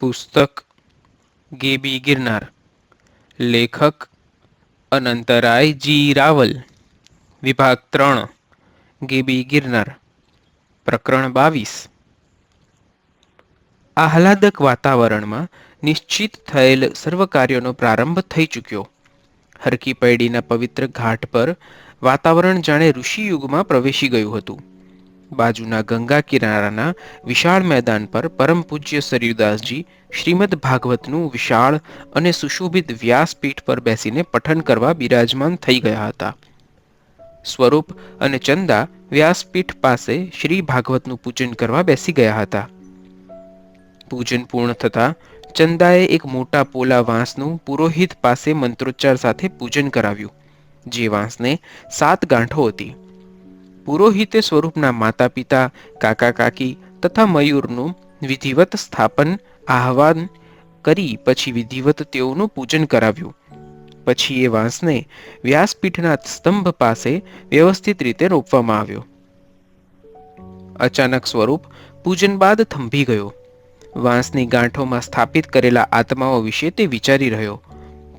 પુસ્તક ગેબી ગિરનાર. લેખક અનંતરાય જી રાવલ. વિભાગ ત્રણ, ગેબી ગિરનાર. પ્રકરણ બાવીસ. આહલાદક વાતાવરણમાં નિશ્ચિત થયેલ સર્વ કાર્યોનો પ્રારંભ થઈ ચૂક્યો. હરકી પૈડીના પવિત્ર ઘાટ પર વાતાવરણ જાણે ઋષિયુગમાં પ્રવેશી ગયું હતું. બાજુના ગંગા કિનારાના વિશાળ મેદાન પર પરમ પૂજ્ય સરયુદાસજી શ્રીમદ ભાગવતનું વિશાળ અને સુશોભિત વ્યાસપીઠ પર બેસીને પઠન કરવા બિરાજમાન થઈ ગયા હતા. સ્વરૂપ અને ચંદા વ્યાસપીઠ પાસે શ્રી ભાગવતનું પૂજન કરવા બેસી ગયા હતા. પૂજન પૂર્ણ થતાં ચંદાએ એક મોટા પોલા વાંસનું પુરોહિત પાસે મંત્રોચ્ચાર સાથે પૂજન કરાવ્યું, જે વાંસને સાત ગાંઠો હતી. પુરોહિતે સ્વરૂપના માતા પિતા કાકા કાકી તથા મયુરનું વિધિવત સ્થાપન, આહવાન કરી પછી વિધિવત તેઓનું પૂજન કરાવ્યું. પછી એ વાંસને વ્યાસપીઠના સ્તંભ પાસે વ્યવસ્થિત રીતે રોપવામાં આવ્યો. અચાનક સ્વરૂપ પૂજન બાદ થંભી ગયો. વાંસની ગાંઠોમાં સ્થાપિત કરેલા આત્માઓ વિશે તે વિચારી રહ્યો.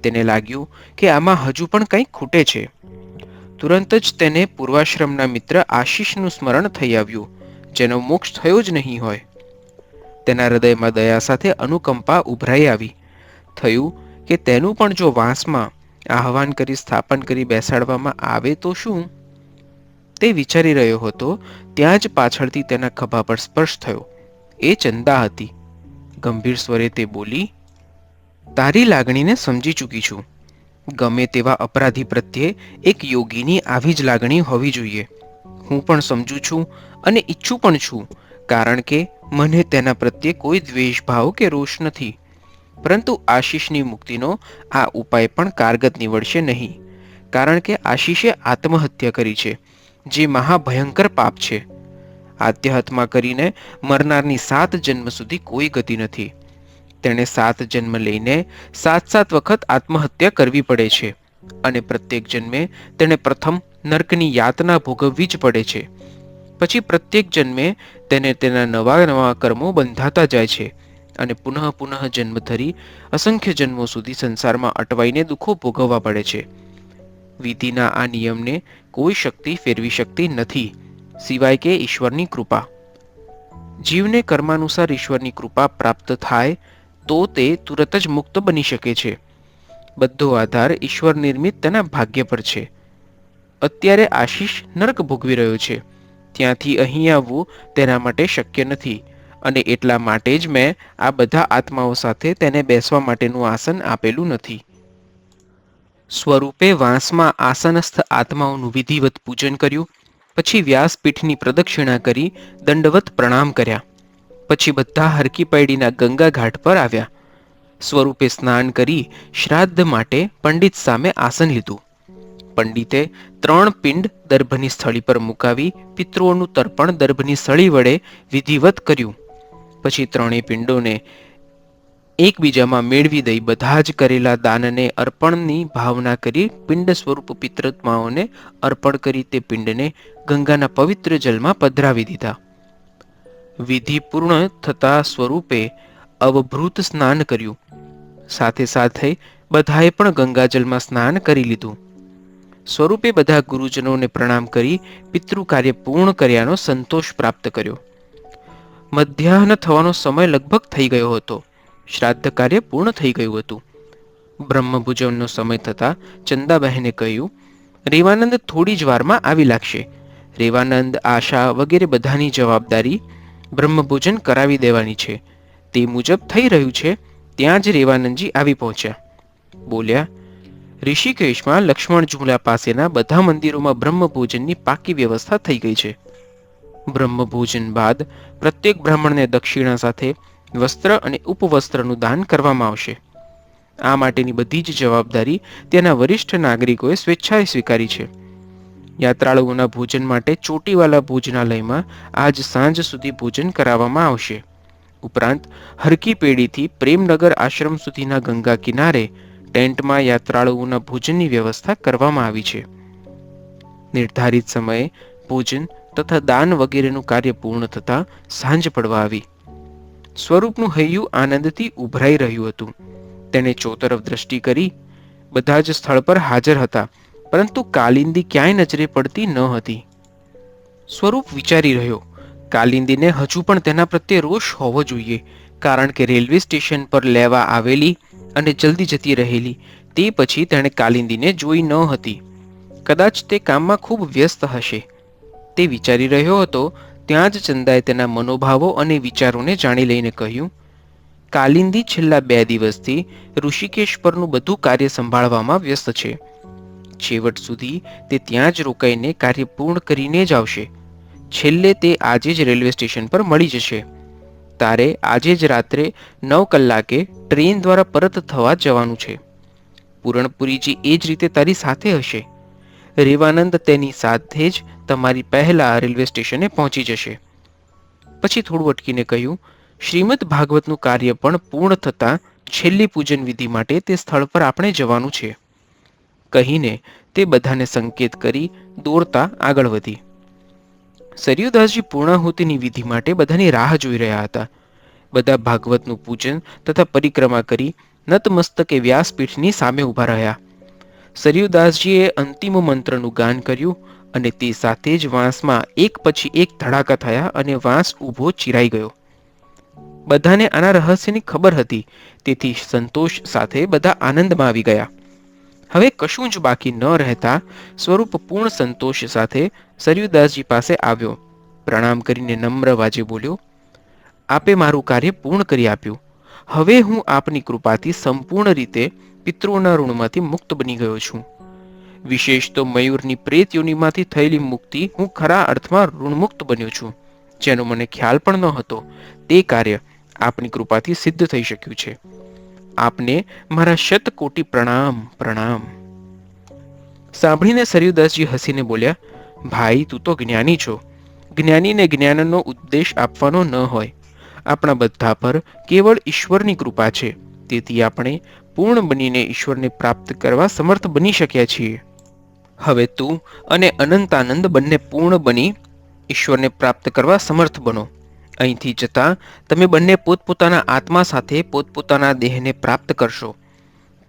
તેને લાગ્યું કે આમાં હજુ પણ કંઈક ખૂટે છે. તુરંત જ તેને પૂર્વાશ્રમના મિત્ર આશીષનું સ્મરણ થઈ આવ્યું, જેનો મોક્ષ થયો જ નહીં હોય. તેના હૃદયમાં દયા સાથે અનુકંપા ઉભરાઈ આવી. થયું કે તેનું પણ જો વાંસમાં આહવાન કરી સ્થાપન કરી બેસાડવામાં આવે તો શું? તે વિચારી રહ્યો હતો, ત્યાં જ પાછળથી તેના ખભા પર સ્પર્શ થયો. એ ચંદા હતી. ગંભીર સ્વરે તે બોલી, તારી લાગણીને સમજી ચૂકી છું. ગમે તેવા અપરાધી પ્રત્યે એક યોગીની આવી જ લાગણી હોવી જોઈએ. હું પણ સમજુ છું અને ઈચ્છું પણ છું, કારણ કે મને તેના પ્રત્યે કોઈ દ્વેષભાવ કે રોષ નથી. પરંતુ આશીષની મુક્તિનો આ ઉપાય પણ કારગત નીવડશે નહીં, કારણ કે આશીષે આત્મહત્યા કરી છે, જે મહાભયંકર પાપ છે. આત્યહત્યા કરીને મરનારની સાત જન્મ સુધી કોઈ ગતિ નથી. તેણે સાત જન્મ લઈને સાત સાત વખત આત્મહત્યા કરવી પડે છે. અને પ્રત્યેક જન્મે તેણે પ્રથમ નર્કની યાતના ભોગવવી જ પડે છે. પછી પ્રત્યેક જન્મે તેને તેના નવા નવા કર્મો બંધાતા જાય છે. અને પુનઃ પુનઃ જન્મ ધરી અસંખ્ય જન્મો સુધી સંસારમાં અટવાઈને દુઃખો ભોગવવા પડે છે. વિધિના આ નિયમને કોઈ શક્તિ ફેરવી શકતી નથી. સિવાય કે ઈશ્વરની કૃપા. જીવને કર્માનુસાર ઈશ્વરની કૃપા પ્રાપ્ત થાય તો તે તુરત જ મુક્ત બની શકે છે. બધો આધાર ઈશ્વર નિર્મિત તેના ભાગ્ય પર છે. અત્યારે આશીષ નર્ક ભોગવી રહ્યો છે. ત્યાંથી અહીં આવવું તેના માટે શક્ય નથી અને એટલા માટે જ મેં આ બધા આત્માઓ સાથે તેને બેસવા માટેનું આસન આપેલું નથી. સ્વરૂપે વાંસમાં આસનસ્થ આત્માઓનું વિધિવત પૂજન કર્યું, પછી વ્યાસપીઠની પ્રદક્ષિણા કરી દંડવત પ્રણામ કર્યા. પછી બધા હરકી પૈડીના ગંગા ઘાટ પર આવ્યા. સ્વરૂપે સ્નાન કરી શ્રાદ્ધ માટે પંડિત સામે આસન લીધું. પંડિતે ત્રણ પિંડ દર્ભની સ્થળી પર મુકાવી પિતૃઓનું તર્પણ દર્ભની સ્થળી વડે વિધિવત કર્યું. પછી ત્રણેય પિંડોને એકબીજામાં મેળવી દઈ બધા જ કરેલા દાનને અર્પણની ભાવના કરી પિંડ સ્વરૂપ પિતૃત્માઓને અર્પણ કરી તે પિંડને ગંગાના પવિત્ર જલમાં પધરાવી દીધા. વિધિ પૂર્ણ થતા સ્વરૂપે અવભૃત સ્નાન કર્યું. સાથે સાથે બધાએ પણ ગંગાજલમાં સ્નાન કરી લીધું. સ્વરૂપે બધા ગુરુજનોને પ્રણામ કરી પિતૃ કાર્ય પૂર્ણ કર્યાનો સંતોષ પ્રાપ્ત કર્યો. મધ્યાહન થવાનો સમય લગભગ થઈ ગયો હતો. શ્રાદ્ધ કાર્ય પૂર્ણ થઈ ગયું હતું. બ્રહ્મભુજનનો સમય થતાં ચંદાબહેને કહ્યું, રેવાનંદ થોડી જ વારમાં આવી લાગશે. રેવાનંદ, આશા વગેરે બધાની જવાબદારી બ્રહ્મભોજન કરાવી દેવાની છે. તે મુજબ થઈ રહ્યું છે, ત્યાં જ રેવાનંદજી આવી પહોંચ્યા. બોલ્યા, ઋષિકેશમાં લક્ષ્મણ ઝૂલા પાસેના બધા મંદિરોમાં બ્રહ્મભોજનની પાકી વ્યવસ્થા થઈ ગઈ છે. બ્રહ્મભોજન બાદ પ્રત્યેક બ્રાહ્મણને દક્ષિણા સાથે વસ્ત્ર અને ઉપવસ્ત્રનું દાન કરવામાં આવશે. આ માટેની બધી જ જવાબદારી ત્યાંના વરિષ્ઠ નાગરિકોએ સ્વેચ્છાએ સ્વીકારી છે. યાત્રાળુઓના ભોજન માટે ચોટીવાલા ભોજનાલયમાં આજ સાંજ સુધી ભોજન કરાવવામાં આવશે. ઉપરાંત, હરકી પેઢીથી પ્રેમનગર આશ્રમ સુધીના ગંગા કિનારે ટેન્ટમાં યાત્રાળુઓના ભોજનની વ્યવસ્થા કરવામાં આવી છે. નિર્ધારિત સમયે ભોજન તથા દાન વગેરેનું કાર્ય પૂર્ણ થતાં સાંજ પડવા આવી. સ્વરૂપનું હૈયું આનંદથી ઉભરાઈ રહ્યું હતું. તેણે ચોતરફ દ્રષ્ટિ કરી, બધા જ સ્થળ પર હાજર હતા. પરંતુ કાલિંદી ક્યાંય નજરે પડતી ન હતી. સ્વરૂપ વિચારી રહ્યો, કાલિંદીને હજુ પણ તેના પ્રત્યે રોષ હોવો જોઈએ, કારણ કે રેલવે સ્ટેશન પર લેવા આવેલી અને જલ્દી જતી રહેલી, તે પછી તેણે કાલિંદીને જોઈ ન હતી. કદાચ તે કામમાં ખૂબ વ્યસ્ત હશે. તે વિચારી રહ્યો હતો, ત્યાં જ ચંદાએ તેના મનોભાવો અને વિચારોને જાણી લઈને કહ્યું, કાલિંદી છેલ્લા બે દિવસથી ઋષિકેશ પરનું બધું કાર્ય સંભાળવામાં વ્યસ્ત છે. છેવટ સુધી તે ત્યાં જ રોકાઈને કાર્ય પૂર્ણ કરીને જ આવશે. છેલ્લે તે આજે જ રેલવે સ્ટેશન પર મળી જશે. તારે આજે જ રાત્રે નવ કલાકે ટ્રેન દ્વારા પરત થવા જવાનું છે. પૂરણપુરીજી એ જ રીતે તારી સાથે હશે. રેવાનંદ તેની સાથે જ તમારી પહેલા રેલવે સ્ટેશને પહોંચી જશે. પછી થોડું અટકીને કહ્યું, શ્રીમદ ભાગવતનું કાર્ય પણ પૂર્ણ થતાં છેલ્લી પૂજન વિધિ માટે તે સ્થળ પર આપણે જવાનું છે. કહીને તે બધાને સંકેત કરી દોરતા આગળ વધી. સરયુદાસજી પૂર્ણાહુતિની વિધિ માટે બધાની રાહ જોઈ રહ્યા હતા. બધા ભાગવતનું પૂજન તથા પરિક્રમા કરી નતમસ્તકે વ્યાસપીઠની સામે ઊભા રહ્યા. સરયુદાસજીએ અંતિમ મંત્રનું ગાન કર્યું અને તે સાથે જ વાંસમાં એક પછી એક ધડાકા થયા અને વાંસ ઊભો ચિરાઈ ગયો. બધાને આના રહસ્યની ખબર હતી, તેથી સંતોષ સાથે બધા આનંદમાં આવી ગયા. હવે કશું જ બાકી ન રહેતા સ્વરૂપ પૂર્ણ સંતોષ સાથે સરયુદાસજી પાસે આવ્યો. પ્રણામ કરીને નમ્ર વાજે બોલ્યો, આપે મારું કાર્ય પૂર્ણ કરી આપ્યું. હવે હું આપની કૃપાથી સંપૂર્ણ રીતે પિતૃઓના ઋણમાંથી મુક્ત બની ગયો છું. વિશેષ તો મયુરની પ્રેત યોનિમાંથી થયેલી મુક્તિ હું ખરા અર્થમાં ઋણમુક્ત બન્યો છું. જેનો મને ખ્યાલ પણ ન હતો તે કાર્ય આપની કૃપાથી સિદ્ધ થઈ શક્યું છે. આપને મારા શત કોટી પ્રણામ પ્રણામ. સાંભળીને સરયુદાસજી હસીને બોલ્યા, ભાઈ, તું તો જ્ઞાની છો. જ્ઞાનીને જ્ઞાનનો ઉપદેશ આપવાનો ન હોય. આપણા બધા પર કેવળ ઈશ્વરની કૃપા છે. તેથી આપણે પૂર્ણ બનીને ઈશ્વરને પ્રાપ્ત કરવા સમર્થ બની શક્યા છીએ. હવે તું અને અનંતાનંદ બંને પૂર્ણ બની ઈશ્વરને પ્રાપ્ત કરવા સમર્થ બનો. અહીંથી જતાં તમે બંને પોતપોતાના આત્મા સાથે પોતપોતાના દેહને પ્રાપ્ત કરશો.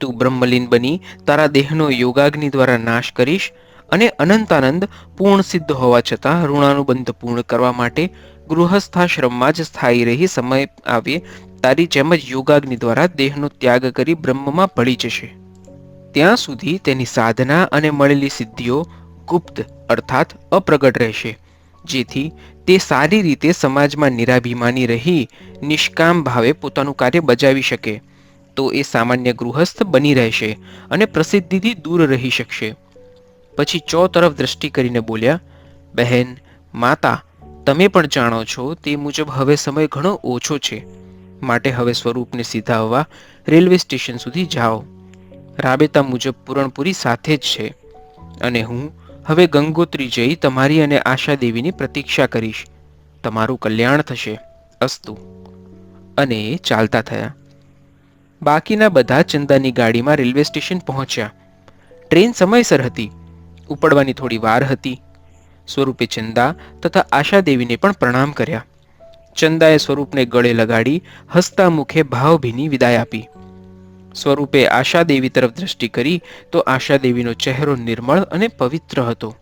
તું બ્રહ્મલીન બની, તારા દેહનો યોગાગ્નિ દ્વારા નાશ કરીશ અને અનંતાનંદ પૂર્ણ સિદ્ધ હોવા છતાં ઋણાનુબંધ પૂર્ણ કરવા માટે ગૃહસ્થાશ્રમમાં જ સ્થાયી રહી સમય આવે તારી જેમ જ યોગાગ્નિ દ્વારા દેહનો ત્યાગ કરી બ્રહ્મમાં ભળી જશે. ત્યાં સુધી તેની સાધના અને મળેલી સિદ્ધિઓ ગુપ્ત અર્થાત અપ્રગટ રહેશે, જેથી તે સારી રીતે સમાજમાં નિરાભિમાની રહી, નિષ્કામ ભાવે પોતાનું કાર્ય બજાવી શકે. તો એ સામાન્ય ગૃહસ્થ બની રહેશે અને પ્રસિદ્ધિથી દૂર રહી શકશે. પછી ચો તરફ દ્રષ્ટિ કરીને બોલ્યા, બહેન, માતા, તમે પણ જાણો છો તે મુજબ હવે સમય ઘણો ઓછો છે. માટે હવે સ્વરૂપને સીધાવવા રેલવે સ્ટેશન સુધી જાઓ. રાબેતા મુજબ પૂરણપુરી સાથે જ છે. અને હું હવે ગંગોત્રી જઈ તમારી અને આશા દેવીની પ્રતીક્ષા કરીશ. તમારું કલ્યાણ થશે. અસ્તુ. અને ચાલતા થયા. બાકીના બધા ચંદાની ગાડીમાં રેલવે સ્ટેશન પહોંચ્યા. ટ્રેન સમયસર હતી. ઉપડવાની થોડી વાર હતી. સ્વરૂપે ચંદા તથા આશાદેવીને પણ પ્રણામ કર્યા. ચંદાએ સ્વરૂપને ગળે લગાડી હસતા મુખે ભાવભીની વિદાય આપી. સ્વરૂપે આશાદેવી તરફ દ્રષ્ટિ કરી, તો આશાદેવીનો ચહેરો નિર્મળ અને પવિત્ર હતો.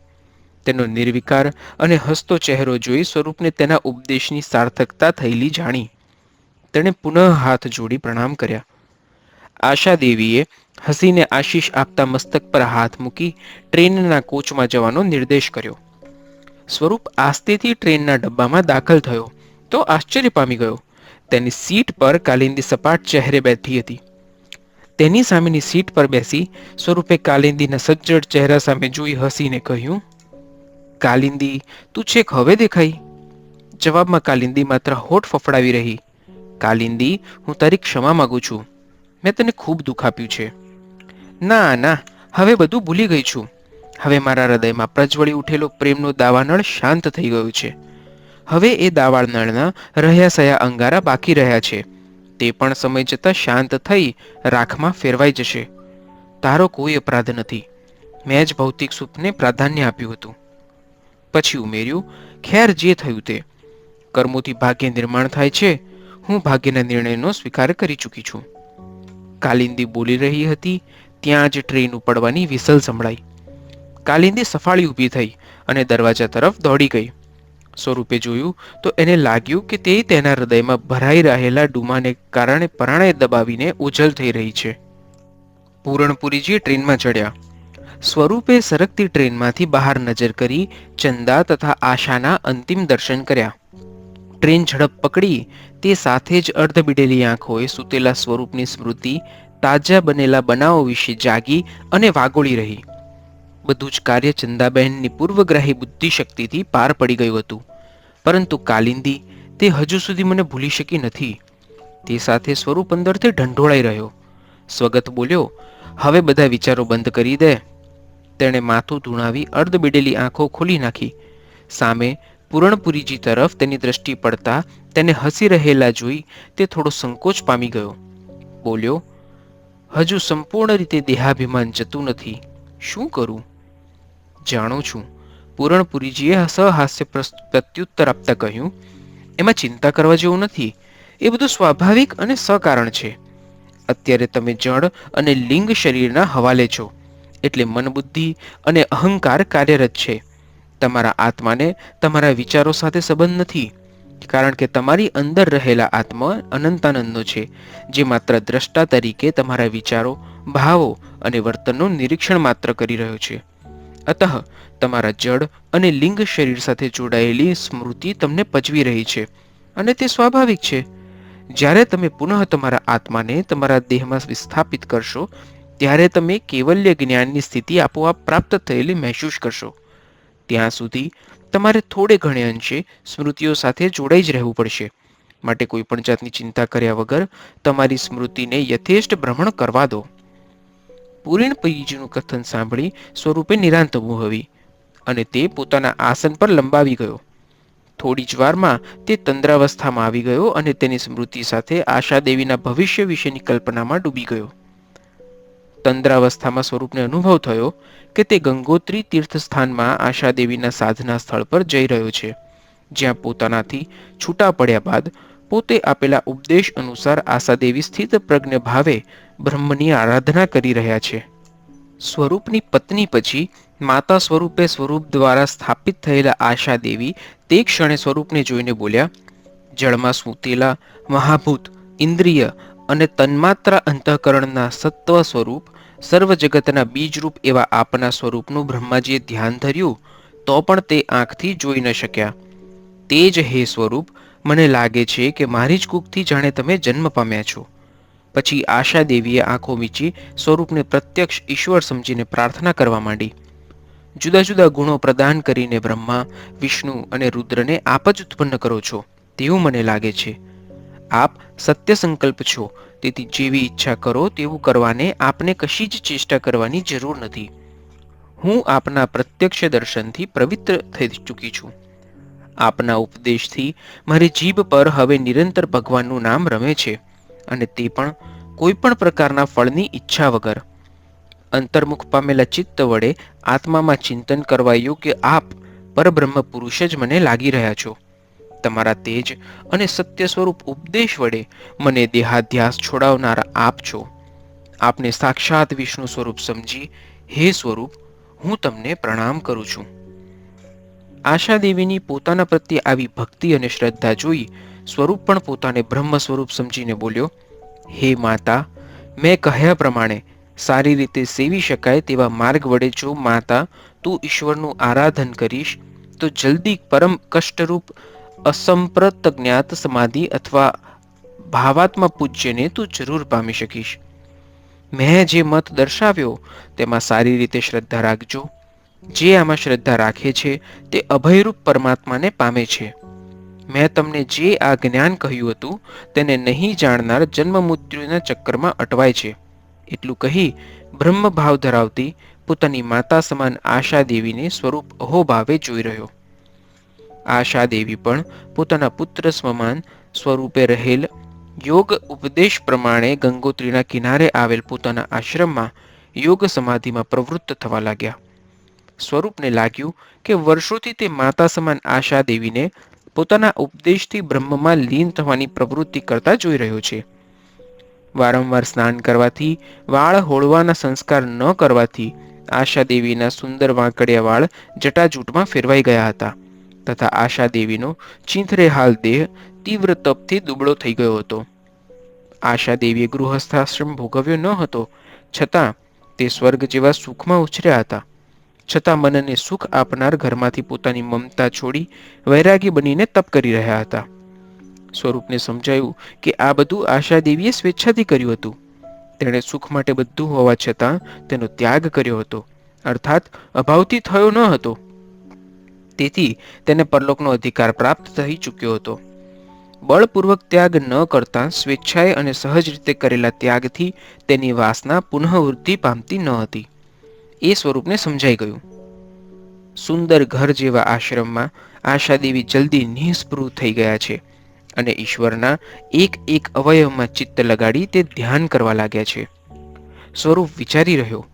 તેનો નિર્વિકાર અને હસતો ચહેરો જોઈ સ્વરૂપને તેના ઉપદેશની સાર્થકતા થયેલી જાણી. તેણે પુનઃ હાથ જોડી પ્રણામ કર્યા. આશાદેવીએ હસીને આશીષ આપતા મસ્તક પર હાથ મૂકી ટ્રેનના કોચમાં જવાનો નિર્દેશ કર્યો. સ્વરૂપ આસ્તેથી ટ્રેનના ડબ્બામાં દાખલ થયો, તો આશ્ચર્ય પામી ગયો. તેની સીટ પર કાલિંદી સપાટ ચહેરે બેઠી હતી. તેની સામેની સીટ પર બેસી સ્વરૂપે કાલિંદીના સજ્જડ ચહેરા સામે જોઈ હસીને કહ્યું, કાલિંદી, તું છેક હવે દેખાઈ જવાબમાં કાલિંદી માત્ર હોઠ ફફડાવી રહી, કાલિંદી, હું તારી ક્ષમા માગું છું. મેં તને ખૂબ દુઃખ આપ્યું છે. ના ના, હવે બધું ભૂલી ગઈ છું. હવે મારા હૃદયમાં પ્રજ્વળી ઉઠેલો પ્રેમનો દાવાનળ શાંત થઈ ગયો છે. હવે એ દાવાનળના રહ્યા સયા અંગારા બાકી રહ્યા છે. તે પણ સમય જતાં શાંત થઈ રાખમાં ફેરવાઈ જશે. તારો કોઈ અપરાધ નથી. મેં જ ભૌતિક સુખને પ્રાધાન્ય આપ્યું હતું. પછી ઉમેર્યું, ખેર જે થયું તે. કર્મોથી ભાગ્ય નિર્માણ થાય છે. હું ભાગ્યના નિર્ણયનો સ્વીકાર કરી ચૂકી છું. કાલિંદી બોલી રહી હતી, ત્યાં જ ટ્રેન ઉપડવાની વિસલ સંભળાઈ. કાલિંદી સફાળી ઊભી થઈ અને દરવાજા તરફ દોડી ગઈ. સ્વરૂપે જોયું તો એને લાગ્યું કે તે તેના હૃદયમાં ભરાઈ રહેલા ડુમાને કારણે પરાણે દબાવીને ઓઝલ થઈ રહી છે. પૂરણપુરીજી ટ્રેનમાં ચડ્યા. સ્વરૂપે સરકતી ટ્રેનમાંથી બહાર નજર કરી ચંદા તથા આશાના અંતિમ દર્શન કર્યા. ટ્રેન ઝડપ પકડી, તે સાથે જ અર્ધ બીડેલી આંખોએ સૂતેલા સ્વરૂપની સ્મૃતિ, તાજા બનેલા બનાવો વિશે જાગી અને વાગોળી રહી. બધું જ કાર્ય ચંદાબહેનની પૂર્વગ્રાહી બુદ્ધિશક્તિથી પાર પડી ગયું હતું. પરંતુ કાલિંદી તે હજુ સુધી મને ભૂલી શકી નથી. તે સાથે સ્વરૂપ અંદરથી ઢંઢોળાઈ રહ્યો. સ્વગત બોલ્યો, હવે બધા વિચારો બંધ કરી દે. તેણે માથું ધૂણાવી અર્ધબીડેલી આંખો ખોલી નાખી. સામે પૂરણપુરીજી તરફ તેની દ્રષ્ટિ પડતા તેને હસી રહેલા જોઈ તે થોડો સંકોચ પામી ગયો. બોલ્યો, હજુ સંપૂર્ણ રીતે દેહાભિમાન જતું નથી. શું કરું? જાણું છું. પૂરણપુરીજીએ સહાસ્ય પ્રત્યુત્તર આપતા કહ્યું, એમાં ચિંતા કરવા જેવું નથી. એ બધું સ્વાભાવિક અને સકારણ છે. અત્યારે તમે જળ અને લિંગ શરીરના હવાલે છો. એટલે મનબુદ્ધિ અને અહંકાર કાર્યરત છે. તમારા આત્માને તમારા વિચારો સાથે સંબંધ નથી, કારણ કે તમારી અંદર રહેલા આત્મા અનંતાનંદનો છે, જે માત્ર દ્રષ્ટા તરીકે તમારા વિચારો, ભાવો અને વર્તનનું નિરીક્ષણ માત્ર કરી રહ્યો છે. અતઃ, તમારા જડ અને લિંગ શરીર સાથે જોડાયેલી સ્મૃતિ તમને પચવી રહી છે, અને તે સ્વાભાવિક છે. જ્યારે તમે પુનઃ તમારા આત્માને તમારા દેહમાં વિસ્થાપિત કરશો, ત્યારે તમે કેવલ્ય જ્ઞાનની સ્થિતિ આપોઆપ પ્રાપ્ત થયેલી મહેસૂસ કરશો. ત્યાં સુધી તમારે થોડે ઘણે અંશે સ્મૃતિઓ સાથે જોડાઈ જ રહેવું પડશે. માટે કોઈ પણ જાતની ચિંતા કર્યા વગર તમારી સ્મૃતિને યથેષ્ટ ભ્રમણ કરવા દો. પૂરીણ પૈજીનું કથન સાંભળી સ્વરૂપે નિરાંત અનુભવી અને તે પોતાના આસન પર લંબાવી ગયો. થોડી જ વારમાં તે તંદ્રાવસ્થામાં આવી ગયો અને તેની સ્મૃતિ સાથે આશાદેવીના ભવિષ્ય વિશેની કલ્પનામાં ડૂબી ગયો. તંદ્રાવસ્થામાં સ્વરૂપને અનુભવ થયો કે તે ગંગોત્રી તીર્થસ્થાનમાં આશાદેવીના સાધના સ્થળ પર જઈ રહ્યો છે, જ્યાં પોતાનાથી છૂટા પડ્યા બાદ પોતે આપેલા ઉપદેશ અનુસાર આશાદેવી સ્થિત પ્રજ્ઞ ભાવે બ્રહ્મની આરાધના કરી રહ્યા છે. સ્વરૂપની પત્ની પછી માતા સ્વરૂપે સ્વરૂપ દ્વારા સ્થાપિત થયેલા આશાદેવી તે ક્ષણે સ્વરૂપને જોઈને બોલ્યા, જળમાં સૂતેલા મહાભૂત, ઇન્દ્રિય અને તન્માત્રા અંતઃકરણના સત્વ સ્વરૂપ, સર્વ જગતના બીજરૂપ એવા આપના સ્વરૂપનું બ્રહ્માજીએ ધ્યાન ધર્યું તો પણ તે આંખથી જોઈ ન શક્યા. તે જ હે સ્વરૂપ મને લાગે છે કે મારી જ કૂકથી જાણે તમે જન્મ પામ્યા છો. પછી આશા દેવીએ આંખો મીચી સ્વરૂપને પ્રત્યક્ષ ઈશ્વર સમજીને પ્રાર્થના કરવા માંડી. જુદા જુદા ગુણો પ્રદાન કરીને બ્રહ્મા, વિષ્ણુ અને રુદ્રને આપ જ ઉત્પન્ન કરો છો, તેવું મને લાગે છે. આપ સત્ય સંકલ્પ છો, તેથી જેવી ઈચ્છા કરો તેવું કરવાને આપને કશી જ ચેષ્ટા કરવાની જરૂર નથી. હું આપના પ્રત્યક્ષ દર્શનથી પવિત્ર થઈ ચૂકી છું. આપના ઉપદેશથી મારી જીભ પર હવે નિરંતર ભગવાનનું નામ રમે છે અને તે પણ કોઈ પણ પ્રકારના ફળની ઈચ્છા વગર. અંતર્મુખ પામેલા ચિત્ત વડે આત્મામાં ચિંતન કરવા યોગ્ય આપ પરબ્રહ્મ પુરુષ જ મને લાગી રહ્યા છો. તમારા તેજ અને સત્ય સ્વરૂપ ઉપદેશ વડે મને દેહાધ્યાસ છોડાવનારા આપ છો. આપને સાક્ષાત વિષ્ણુ સ્વરૂપ સમજી હે સ્વરૂપ હું તમને પ્રણામ કરું છું. આશા દેવીની પોતાના પ્રત્યે આવી ભક્તિ અને શ્રદ્ધા જોઈ સ્વરૂપ પણ પોતાને બ્રહ્મ સ્વરૂપ સમજીને બોલ્યો, હે માતા, મેં કહ્યા પ્રમાણે સારી રીતે સેવી શકાય તેવા માર્ગ વડે જો માતા, તું ઈશ્વરનું આરાધન કરીશ, તો જલ્દી પરમ કષ્ટરૂપ અસંપ્રત જ્ઞાત સમાધિ અથવા ભાવાત્મા પૂજ્યને તું જરૂર પામી શકીશ. મેં જે મત દર્શાવ્યો, તેમાં સારી રીતે શ્રદ્ધા રાખજો. જે આમાં શ્રદ્ધા રાખે છે, તે અભયરૂપ પરમાત્માને પામે છે. મેં તમને જે આ જ્ઞાન કહ્યું હતું, તેને નહીં જાણનાર જન્મ મૃત્યુના ચક્કરમાં અટવાય છે. એટલું કહી બ્રહ્મ ભાવ ધરાવતી પોતાની માતા સમાન આશા દેવીને સ્વરૂપ અહોભાવે જોઈ રહ્યો. આશા દેવી પણ પોતાના પુત્ર સમાન સ્વરૂપે રહેલ યોગ ઉપદેશ પ્રમાણે ગંગોત્રીના કિનારે આવેલ પોતાના આશ્રમમાં યોગ સમાધિમાં પ્રવૃત્ત થવા લાગ્યા. સ્વરૂપને લાગ્યું કે વર્ષોથી તે માતા સમાન આશા દેવીને પોતાના ઉપદેશથી બ્રહ્મમાં લીન થવાની પ્રવૃત્તિ કરતા જોઈ રહ્યો છે. વારંવાર સ્નાન કરવાથી વાળ હોળવાના સંસ્કાર ન કરવાથી આશા દેવીના સુંદર વાંકડિયા વાળ જટાજૂટમાં ફેરવાઈ ગયા હતા તથા આશા દેવીનો ચીંથરે હાલ દેહ તીવ્ર તપથી દુબળો થઈ ગયો હતો. આશા દેવીએ ગૃહસ્થાશ્રમ ભોગવ્યો ન હતો. છતાં તે સ્વર્ગ જેવા સુખમાં ઉછર્યા હતા. છતાં મનને સુખ આપનાર ઘરમાંથી પોતાની મમતા છોડી વૈરાગી બનીને તપ કરી રહ્યા હતા. સ્વરૂપને સમજાયું કે આ બધું આશા દેવીએ સ્વેચ્છાથી કર્યું હતું. તેણે સુખ માટે બધું હોવા છતાં તેનો ત્યાગ કર્યો હતો. અર્થાત, અભાવથી થયો ન હતો. તેથી તેને પરલોકનો અધિકાર પ્રાપ્ત થઈ ચૂક્યો હતો. બળપૂર્વક ત્યાગ ન કરતા સ્વેચ્છાએ અને સહજ રીતે કરેલા ત્યાગથી તેની વાસના પુનઃવૃદ્ધિ પામતી ન હતી. એ સ્વરૂપને સમજાઈ ગયું. સુંદર ઘર જેવા આશ્રમમાં આશાદેવી જલ્દી નિસ્પૃહ થઈ ગયા છે અને ઈશ્વરના એક એક અવયવમાં ચિત્ત લગાડી તે ધ્યાન કરવા લાગ્યા છે. સ્વરૂપ વિચારી રહ્યો,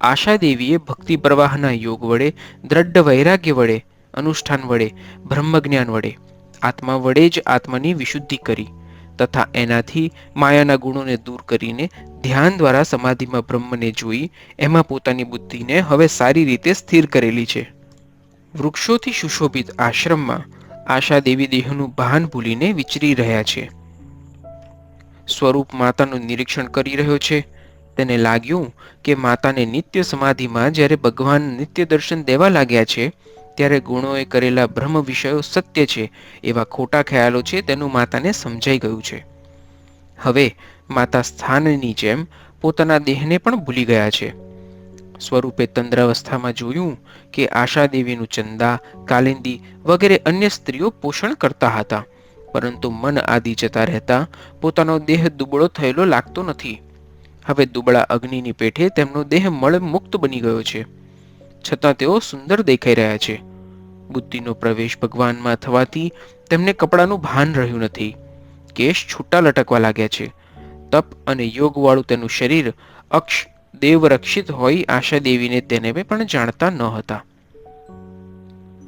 આશાદેવીએ ભક્તિ પ્રવાહના યોગ વડે, દ્રઢ વૈરાગ્ય વડે, અનુષ્ઠાન વડે, બ્રહ્મજ્ઞાન વડે, આત્મા વડે જ આત્માની વિશુદ્ધિ કરી. તથા એનાથી માયાના ગુણોને દૂર કરીને ધ્યાન દ્વારા સમાધિમાં બ્રહ્મને જોઈ એમાં પોતાની બુદ્ધિને હવે સારી રીતે સ્થિર કરેલી છે. વૃક્ષોથી સુશોભિત આશ્રમમાં આશા દેવી દેહનું ભાન ભૂલીને વિચરી રહ્યા છે. સ્વરૂપ માતાનું નિરીક્ષણ કરી રહ્યો છે. તેને લાગ્યું કે માતાને નિત્ય સમાધિમાં જ્યારે ભગવાન નિત્ય દર્શન દેવા લાગ્યા છે ત્યારે ગુણોએ કરેલા બ્રહ્મ વિષયો સત્ય છે, એવા ખોટા ખ્યાલો છે, તેનું માતાને સમજાઈ ગયું છે. હવે માતા સ્થાનની જેમ પોતાના દેહને પણ ભૂલી ગયા છે. સ્વરૂપે તંદ્રાવસ્થામાં જોયું કે આશા દેવીનું ચંદા, કાલિંદી વગેરે અન્ય સ્ત્રીઓ પોષણ કરતા હતા, પરંતુ મન આદિ જતા રહેતા પોતાનો દેહ દુબળો થયેલો લાગતો નથી. હવે દુબળા અગ્નિની પેઠે તેમનો દેહ મળ મુક્ત બની ગયો છે. છતાં તેઓ સુંદર દેખાઈ રહ્યા છે. બુદ્ધિનો પ્રવેશ ભગવાનમાં થવાથી તેમને કપડાનું ભાન રહ્યું નથી. કેશ છૂટા લટકવા લાગ્યા છે. તપ અને યોગવાળું તેનું શરીર અક્ષ દેવરક્ષિત હોય આશા દેવીને તેને પણ જાણતા ન હતા.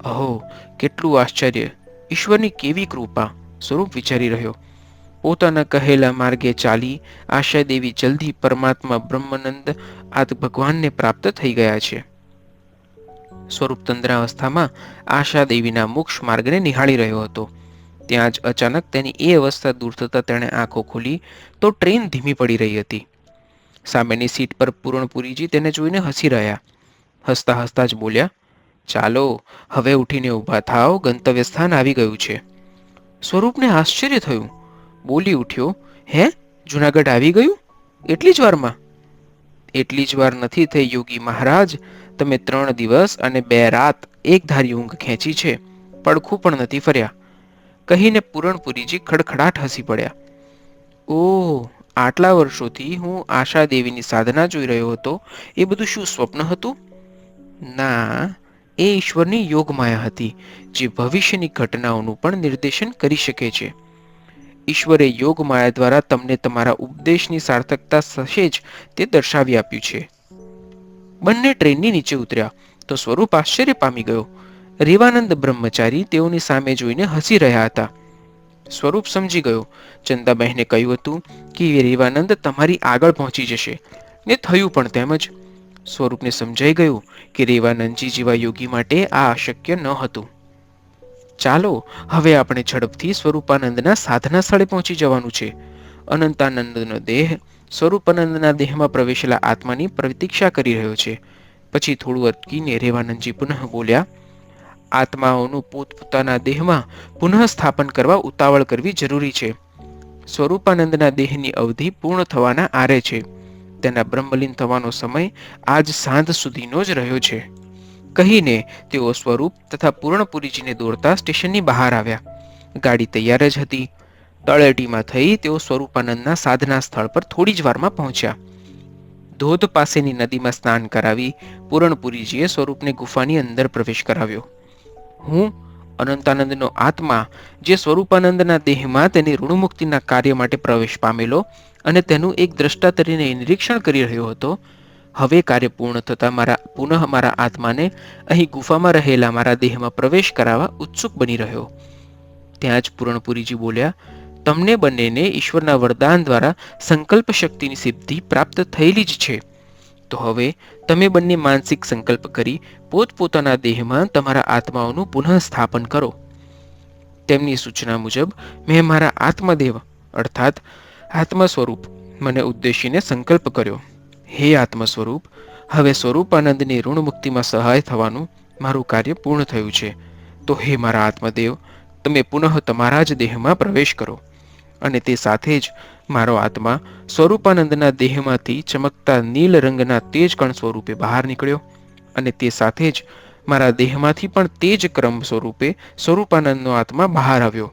અહો, કેટલું આશ્ચર્ય. ઈશ્વરની કેવી કૃપા, સ્વરૂપ વિચારી રહ્યો. પોતાના કહેલા માર્ગે ચાલી આશા દેવી જલ્દી પરમાત્મા બ્રહ્માનંદ આદ ભગવાનને પ્રાપ્ત થઈ ગયા છે. સ્વરૂપ તંદ્રાવસ્થામાં આશા દેવીના મોક્ષ માર્ગને નિહાળી રહ્યો હતો. ત્યાં જ અચાનક તેની એ અવસ્થા દૂર થતાં તેણે આંખો ખોલી તો ટ્રેન ધીમી પડી રહી હતી. સામેની સીટ પર પૂરણપુરીજી તેને જોઈને હસી રહ્યા. હસતા હસતા જ બોલ્યા, ચાલો, હવે ઉઠીને ઊભા થાવ ગંતવ્ય સ્થાન આવી ગયું છે. સ્વરૂપને આશ્ચર્ય થયું. બોલી ઉઠ્યો, હે, જુનાગઢ આવી ગયું? એટલી જ વારમાં? એટલી જ વાર નથી થઈ, યોગી મહારાજ. તમે ત્રણ દિવસ અને બે રાત એક ધારી ઊંઘ ખેંચી છે. પડખું પણ નથી ફર્યા. કહીને પૂરણપુરીજી ખડખડાટ હસી પડ્યા. ઓહ, આટલા વર્ષોથી હું આશા દેવીની સાધના જોઈ રહ્યો હતો. એ બધું શું સ્વપ્ન હતું? ના, એ ઈશ્વરની યોગમાયા હતી, જે ભવિષ્યની ઘટનાઓનું પણ નિર્દેશન કરી શકે છે. ઈશ્વરે યોગ માયા દ્વારા તમને તમારા ઉપદેશની સાર્થકતા થશે જ તે દર્શાવી આપ્યું છે. બંને ટ્રેનની નીચે ઉતર્યા. તો સ્વરૂપ આશ્ચર્ય પામી ગયો. રેવાનંદ બ્રહ્મચારી તેઓની સામે જોઈને હસી રહ્યા હતા. સ્વરૂપ સમજી ગયો. ચંદાબહેને કહ્યું હતું કે રેવાનંદ તમારી આગળ પહોંચી જશે. ને થયું પણ તેમજ. સ્વરૂપને સમજાઈ ગયું કે, રેવાનંદજી જેવા યોગી માટે આ અશક્ય ન હતું. ચાલો, હવે આપણે ઝડપથી સ્વરૂપાનંદના સાધના સ્થળે પહોંચી જવાનું છે. અનંતાનંદનો દેહ સ્વરૂપાનંદના દેહમાં પ્રવેશેલા આત્માની પ્રતીક્ષા કરી રહ્યો છે. પછી થોડું અટકીને રેવાનંદજી પુનઃ બોલ્યા, આત્માઓનું પોતપોતાના દેહમાં પુનઃ સ્થાપન કરવા ઉતાવળ કરવી જરૂરી છે. સ્વરૂપાનંદના દેહની અવધિ પૂર્ણ થવાના આરે છે. તેના બ્રહ્મલીન થવાનો સમય આજ સાંજ સુધીનો જ રહ્યો છે. કહીને તેઓ સ્વરૂપ તથા પૂર્ણપુરીજીને દોરતા સ્ટેશનની બહાર આવ્યા. ગાડી તૈયાર જ હતી. તળેટીમાં થઈ તેઓ સ્વરૂપાનંદના સાધના સ્થળ પર થોડી જ વારમાં પહોંચ્યા. ધોધ પાસેની નદીમાં સ્નાન કરાવી પૂરણપુરીજીએ સ્વરૂપને ગુફાની અંદર પ્રવેશ કરાવ્યો. હું અનંતાનંદનો આત્મા, જે સ્વરૂપાનંદના દેહમાં તેની ઋણમુક્તિના કાર્ય માટે પ્રવેશ પામેલો અને તેનું એક દ્રષ્ટા તરીને નિરીક્ષણ કરી રહ્યો હતો, હવે કાર્ય પૂર્ણ થતાં મારા, પુનઃ મારા આત્માને અહીં ગુફામાં રહેલા મારા દેહમાં પ્રવેશ કરાવવા ઉત્સુક બની રહ્યો. ત્યાં જ પૂરણપુરીજી બોલ્યા તમને બંનેને ઈશ્વરના વરદાન દ્વારા સંકલ્પ શક્તિની સિદ્ધિ પ્રાપ્ત થયેલી જ છે. તો હવે તમે બંને માનસિક સંકલ્પ કરી પોતપોતાના દેહમાં તમારા આત્માઓનું પુનઃ સ્થાપન કરો. તેમની સૂચના મુજબ, મેં મારા આત્મદેવ, અર્થાત આત્મ સ્વરૂપ મને ઉદ્દેશીને સંકલ્પ કર્યો. હે આત્મ સ્વરૂપ હવે સ્વરૂપાનંદની ઋણમુક્તિમાં સહાય થવાનું મારું કાર્ય પૂર્ણ થયું છે. તો હે મારા આત્મદેવ, તમે પુનઃ તમારા જ દેહમાં પ્રવેશ કરો. અને તે સાથે જ મારો આત્મા સ્વરૂપાનંદના દેહમાંથી ચમકતા નીલ રંગના તેજ કણ સ્વરૂપે બહાર નીકળ્યો અને તે સાથે જ મારા દેહમાંથી પણ તેજ ક્રમ સ્વરૂપે સ્વરૂપાનંદનો આત્મા બહાર આવ્યો.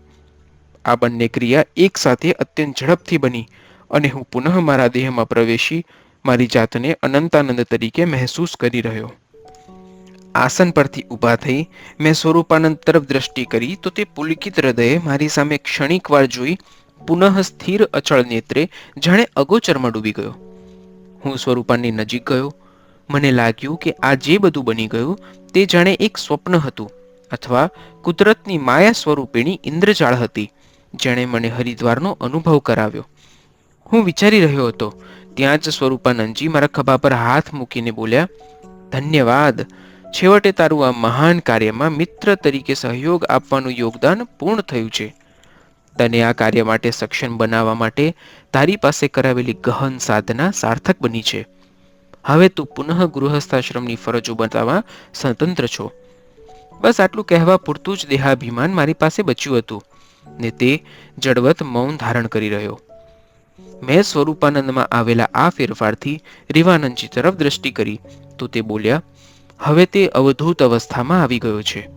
આ બંને ક્રિયા એક સાથે અત્યંત ઝડપથી બની અને હું પુનઃ મારા દેહમાં પ્રવેશી મારી જાતને અનંતાનંદ તરીકે મહેસૂસ કરી રહ્યો. આસન પરથી ઊભા થઈ મેં સ્વરૂપાનંદ તરફ દ્રષ્ટિ કરી તો તે પુલકિત હૃદયે મારી સામે ક્ષણિક વાર જોઈ પુનઃ સ્થિર અચળ નેત્રે જાણે અગોચરમાં ડૂબી ગયો. હું સ્વરૂપાની નજીક ગયો. મને લાગ્યું કે આ જે બધું બની ગયું તે જાણે એક સ્વપ્ન હતું અથવા કુદરતની માયા સ્વરૂપેણી ઇન્દ્રજાળ હતી, જેણે મને હરિદ્વારનો અનુભવ કરાવ્યો. હું વિચારી રહ્યો હતો, ત્યાં જ સ્વરૂપાનંદજી મારા ખભા પર હાથ મૂકીને બોલ્યા, ધન્યવાદ. છેવટે તારું આ મહાન કાર્યમાં મિત્ર તરીકે સહયોગ આપવાનું યોગદાન પૂર્ણ થયું છે. તને આ કાર્ય માટે સક્ષમ બનાવવા માટે તારી પાસે કરાવેલી ગહન સાધના સાર્થક બની છે. હવે તું પુનઃ ગૃહસ્થાશ્રમની ફરજો બતાવવા સ્વતંત્ર છો. બસ આટલું કહેવા પૂરતું જ દેહાભિમાન મારી પાસે બચ્યું હતું ને તે જડવત મૌન ધારણ કરી રહ્યો. મેં સ્વરૂપાનંદમાં આવેલા આ ફેરફારથી રીવાનંદજી તરફ દ્રષ્ટિ કરી. તો તે બોલ્યા, હવે તે અવધૂત અવસ્થામાં આવી ગયો છે.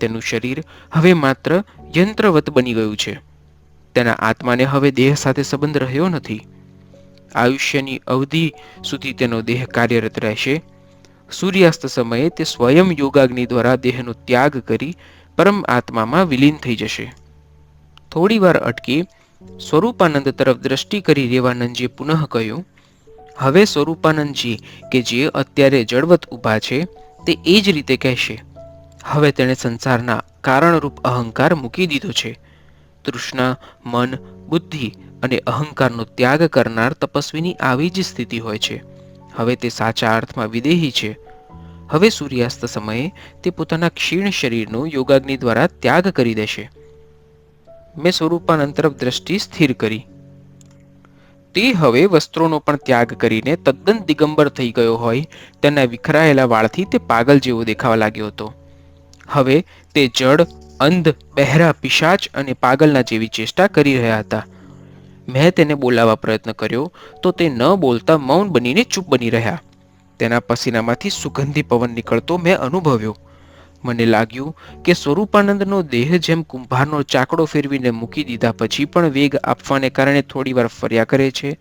તેનું શરીર હવે માત્ર યંત્રવત બની ગયું છે. તેના આત્માને હવે દેહ સાથે સંબંધ રહ્યો નથી. આયુષ્યની અવધિ સુધી તેનો દેહ કાર્યરત રહેશે. સૂર્યાસ્ત સમયે તે સ્વયં યોગાગ્નિ દ્વારા દેહનો ત્યાગ કરી પરમ આત્મામાં વિલીન થઈ જશે. થોડી વાર અટકી સ્વરૂપાનંદ તરફ દ્રષ્ટિ કરી રેવાનંદજીએ પુનઃ કહ્યું, હવે સ્વરૂપાનંદજી કે જે અત્યારે જળવત ઊભા છે, તે એ જ રીતે કહેશે. હવે તેણે સંસારના કારણરૂપ અહંકાર મૂકી દીધો છે. તૃષ્ણા, મન, બુદ્ધિ અને અહંકારનો ત્યાગ કરનાર તપસ્વીની આવી જ સ્થિતિ હોય છે. હવે તે સાચા અર્થમાં વિદેહી છે. હવે સૂર્યાસ્ત સમયે તે પોતાના ક્ષીણ શરીરનો યોગાગ્નિ દ્વારા ત્યાગ કરી દેશે. મેં સ્વરૂપાનંદ તરફ દ્રષ્ટિ સ્થિર કરી. તે હવે વસ્ત્રોનો પણ ત્યાગ કરીને તદ્દન દિગંબર થઈ ગયો હોય તેના વિખરાયેલા વાળથી તે પાગલ જેવો દેખાવા લાગ્યો હતો. હવે તે જડ, અંધ, બહેરા, પિશાચ અને પાગલના જેવી ચેષ્ટા કરી રહ્યા હતા. મેં તેને બોલાવવા પ્રયત્ન કર્યો તો તે ન બોલતા મૌન બનીને ચૂપ બની રહ્યા. તેના પસીનામાંથી સુગંધી પવન નીકળતો મેં અનુભવ્યો. મને લાગ્યું કે સ્વરૂપાનંદનો દેહ જેમ કુંભારનો ચાકડો ફેરવીને મૂકી દીધા પછી પણ વેગ આપવાને કારણે થોડીવાર ફર્યા કરે છે,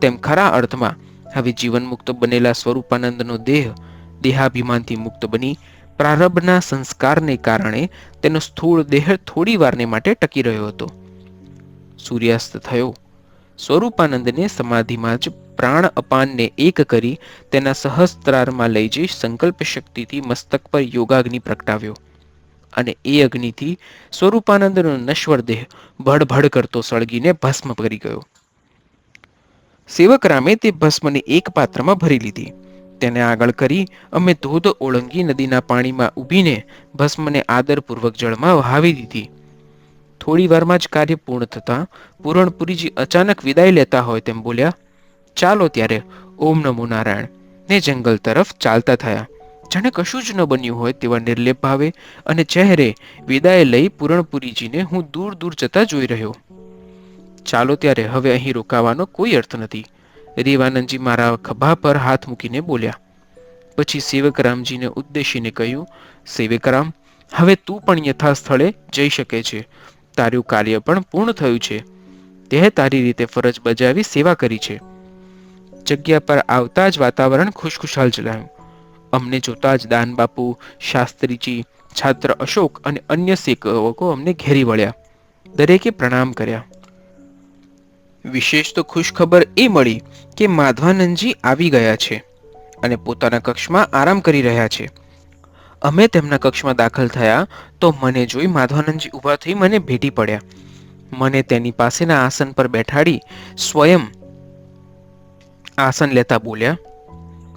તેમ ખરા અર્થમાં, હવે જીવનમુક્ત બનેલા સ્વરૂપાનંદનો દેહ દેહાભિમાનથી મુક્ત બની પ્રારબ્ધના સંસ્કારને કારણે તેનો સ્થૂળ દેહ થોડી વારને માટે ટકી રહ્યો હતો. સૂર્યાસ્ત થયો. સ્વરૂપાનંદને સમાધિમાં જ પ્રાણ અપાનને એક કરી તેના સહસ્ત્રારમાં લઈ જઈ સંકલ્પ શક્તિથી મસ્તક પર યોગાગ્નિ પ્રગટાવ્યો. અને એ અગ્નિથી સ્વરૂપાનંદનો નશ્વર દેહ ભડભડ કરતો સળગીને ભસ્મ કરી ગયો. સેવક રામે તે ભસ્મને એક પાત્રમાં ભરી લીધી. તેને આગળ કરી અમે ધોધ ઓળંગી નદીના પાણીમાં ઊભીને ભસ્મને આદરપૂર્વક જળમાં વહાવી દીધી. થોડી વારમાં જ કાર્ય પૂર્ણ થતાં પૂરણપુરીજી અચાનક વિદાય લેતા હોય તેમ બોલ્યા, ચાલો ત્યારે, ઓમ નમો નારાયણ. ને જંગલ તરફ ચાલતા થયા. જાણે કશું જ ન બન્યું હોય તેવા નિર્લેપ ભાવે અને ચહેરે વિદાય લઈ પૂરણપુરીજીને હું દૂર દૂર જતા જોઈ રહ્યો. ચાલો ત્યારે, હવે અહીં રોકાવાનો કોઈ અર્થ નથી. રીવાનંદજી મારા ખભા પર હાથ મૂકીને બોલ્યા. પછી સેવકરામજીને ઉદ્દેશીને કહ્યું સેવકરામ હવે તું પણ યથા સ્થળે જઈ શકે છે. તારું કાર્ય પણ પૂર્ણ થયું છે. તે તારી રીતે ફરજ બજાવી સેવા કરી છે. જગ્યા પર આવતા જ વાતાવરણ ખુશખુશાલ ચલાયું અમને જોતા જ દાન બાપુ, શાસ્ત્રીજી, છાત્ર અશોક અને અન્ય સેવકો અમને ઘેરી વળ્યા. દરેકે પ્રણામ કર્યા. વિશેષ તો ખુશખબર એ મળી કે માધવાનંદજી આવી ગયા છે અને પોતાના કક્ષમાં આરામ કરી રહ્યા છે. અમે તેમના કક્ષમાં દાખલ થયા તો મને જોઈ માધવાનંદજી ઊભા થઈ મને ભેટી પડ્યા. મને તેની પાસેના આસન પર બેઠાડી સ્વયં આસન લેતા બોલ્યા,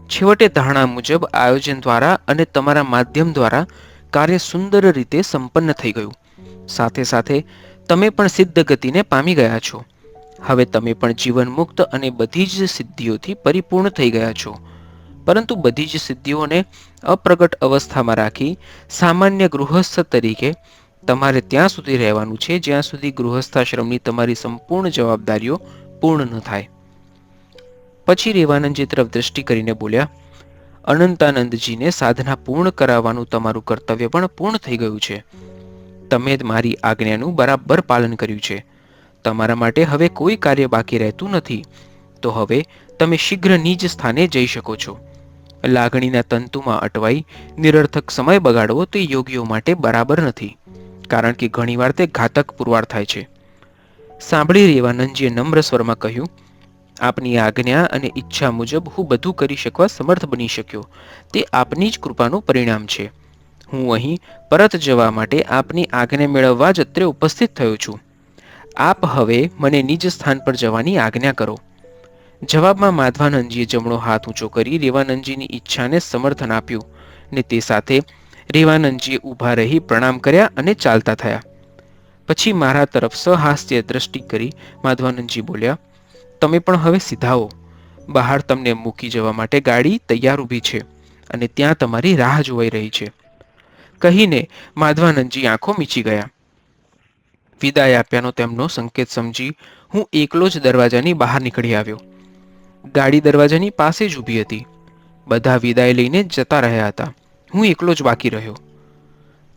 છેવટે ધારણા મુજબ આયોજન દ્વારા અને તમારા માધ્યમ દ્વારા કાર્ય સુંદર રીતે સંપન્ન થઈ ગયું. સાથે સાથે તમે પણ સિદ્ધ ગતિને પામી ગયા છો. હવે તમે પણ જીવન મુક્ત અને બધી જ સિદ્ધિઓથી પરિપૂર્ણ થઈ ગયા છો. પરંતુ બધી જ સિદ્ધિઓને અપ્રગટ અવસ્થામાં રાખી સામાન્ય ગૃહસ્થ તરીકે તમારે ત્યાં સુધી રહેવાનું છે, જ્યાં સુધી ગૃહસ્થાશ્રમની તમારી સંપૂર્ણ જવાબદારીઓ પૂર્ણ ન થાય. પછી રેવાનંદજી તરફ દ્રષ્ટિ કરીને બોલ્યા, અનંતાનંદજીને સાધના પૂર્ણ કરાવવાનું તમારું કર્તવ્ય પણ પૂર્ણ થઈ ગયું છે. તમે મારી આજ્ઞાનું બરાબર પાલન કર્યું છે. તમારા માટે હવે કોઈ કાર્ય બાકી રહેતું નથી. તો હવે તમે શીઘ્ર નિજ સ્થાને જઈ શકો છો. લાગણીના તંતુમાં અટવાઈ નિરર્થક સમય બગાડવો તે યોગીઓ માટે બરાબર નથી. કારણ કે ઘણીવાર તે ઘાતક પુરવાર થાય છે. સાંભળી રેવાનંદજીએ નમ્ર સ્વરમાં કહ્યું, આપની આજ્ઞા અને ઈચ્છા મુજબ હું બધું કરી શકવા સમર્થ બની શક્યો. તે આપની જ કૃપાનું પરિણામ છે. હું અહીં પરત જવા માટે આપની આજ્ઞા મેળવવા જ અત્રે ઉપસ્થિત થયો છું. આપ હવે મને નિજ સ્થાન પર જવાની આજ્ઞા કરો. જવાબમાં માધવાનંદજીએ જમણો હાથ ઊંચો કરી રેવાનંદજીની ઈચ્છાને સમર્થન આપ્યું ને તે સાથે રેવાનંદજીએ ઊભા રહી પ્રણામ કર્યા અને ચાલતા થયા. પછી મારા તરફ સહાસ્ય દ્રષ્ટિ કરી માધવાનંદજી બોલ્યા, તમે પણ હવે સીધાઓ. બહાર તમને મૂકી જવા માટે ગાડી તૈયાર ઊભી છે અને ત્યાં તમારી રાહ જોવાઈ રહી છે. કહીને માધવાનંદજી આંખો મીચી ગયા. વિદાય આપ્યાનો તેમનો સંકેત સમજી હું એકલો જ દરવાજાની બહાર નીકળી આવ્યો. ગાડી દરવાજાની પાસે જ ઊભી હતી. બધા વિદાય લઈને જતા રહ્યા હતા. હું એકલો જ બાકી રહ્યો.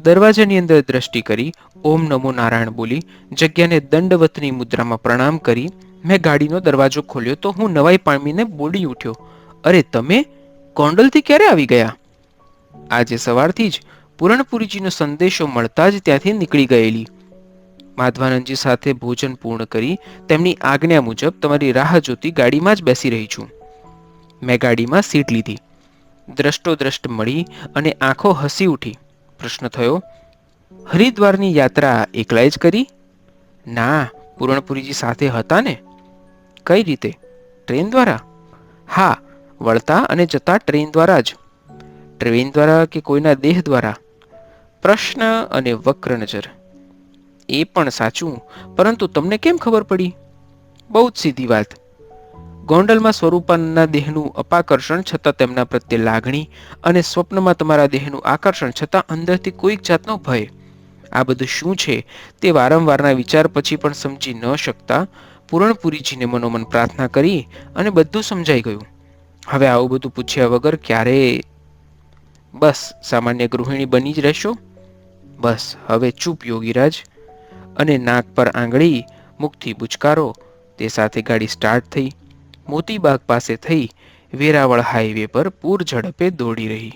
દરવાજાની અંદર દ્રષ્ટિ કરી ઓમ નમો નારાયણ બોલી જગ્યાને દંડવતની મુદ્રામાં પ્રણામ કરી મેં ગાડીનો દરવાજો ખોલ્યો તો હું નવાઈ પામીને બોલી ઉઠ્યો, અરે તમે કોંડલથી ક્યારે આવી ગયા? આજે સવારથી જ પૂરણપુરીજીનો સંદેશો મળતા જ ત્યાંથી નીકળી ગયેલી. માધવાનંદજી સાથે ભોજન પૂર્ણ કરી તેમની આજ્ઞા મુજબ તમારી રાહ જોતી ગાડીમાં જ બેસી રહી છું. મેં ગાડીમાં સીટ લીધી. દ્રષ્ટો દ્રષ્ટ મળી અને આંખો હસી ઉઠી. પ્રશ્ન થયો, હરિદ્વારની યાત્રા એકલાએ જ કરી? ના, પૂરણપુરીજી સાથે હતા ને. કઈ રીતે? ટ્રેન દ્વારા? હા, વળતા અને જતા ટ્રેન દ્વારા જ. ટ્રેન દ્વારા કે કોઈના દેહ દ્વારા? પ્રશ્ન અને વક્ર નજર. એ પણ સાચું. પરંતુ તમને કેમ ખબર પડી? બહુ જ સીધી વાત. ગોંડલમાં સ્વરૂપાના દેહનું અપાકર્ષણ છતાં તેમના પ્રત્યે લાગણી અને સ્વપ્નમાં તમારા દેહનું આકર્ષણ છતાં અંદરથી કોઈક જાતનો ભય. આ બધું શું છે? તે વારંવારના વિચાર પછી પણ સમજી ન શકતા પૂરણપુરીજીને મનોમન પ્રાર્થના કરી અને બધું સમજાઈ ગયું. હવે આવું બધું પૂછ્યા વગર ક્યારે? બસ, સામાન્ય ગૃહિણી બની જ રહેશો? બસ, હવે ચૂપ, યોગીરાજ. અને નાક પર આંગળી, મુખથી બુચકારો, તે સાથે ગાડી સ્ટાર્ટ થઈ. મોતીબાગ પાસે થઈ વેરાવળ હાઈવે પર પૂર ઝડપે દોડી રહી.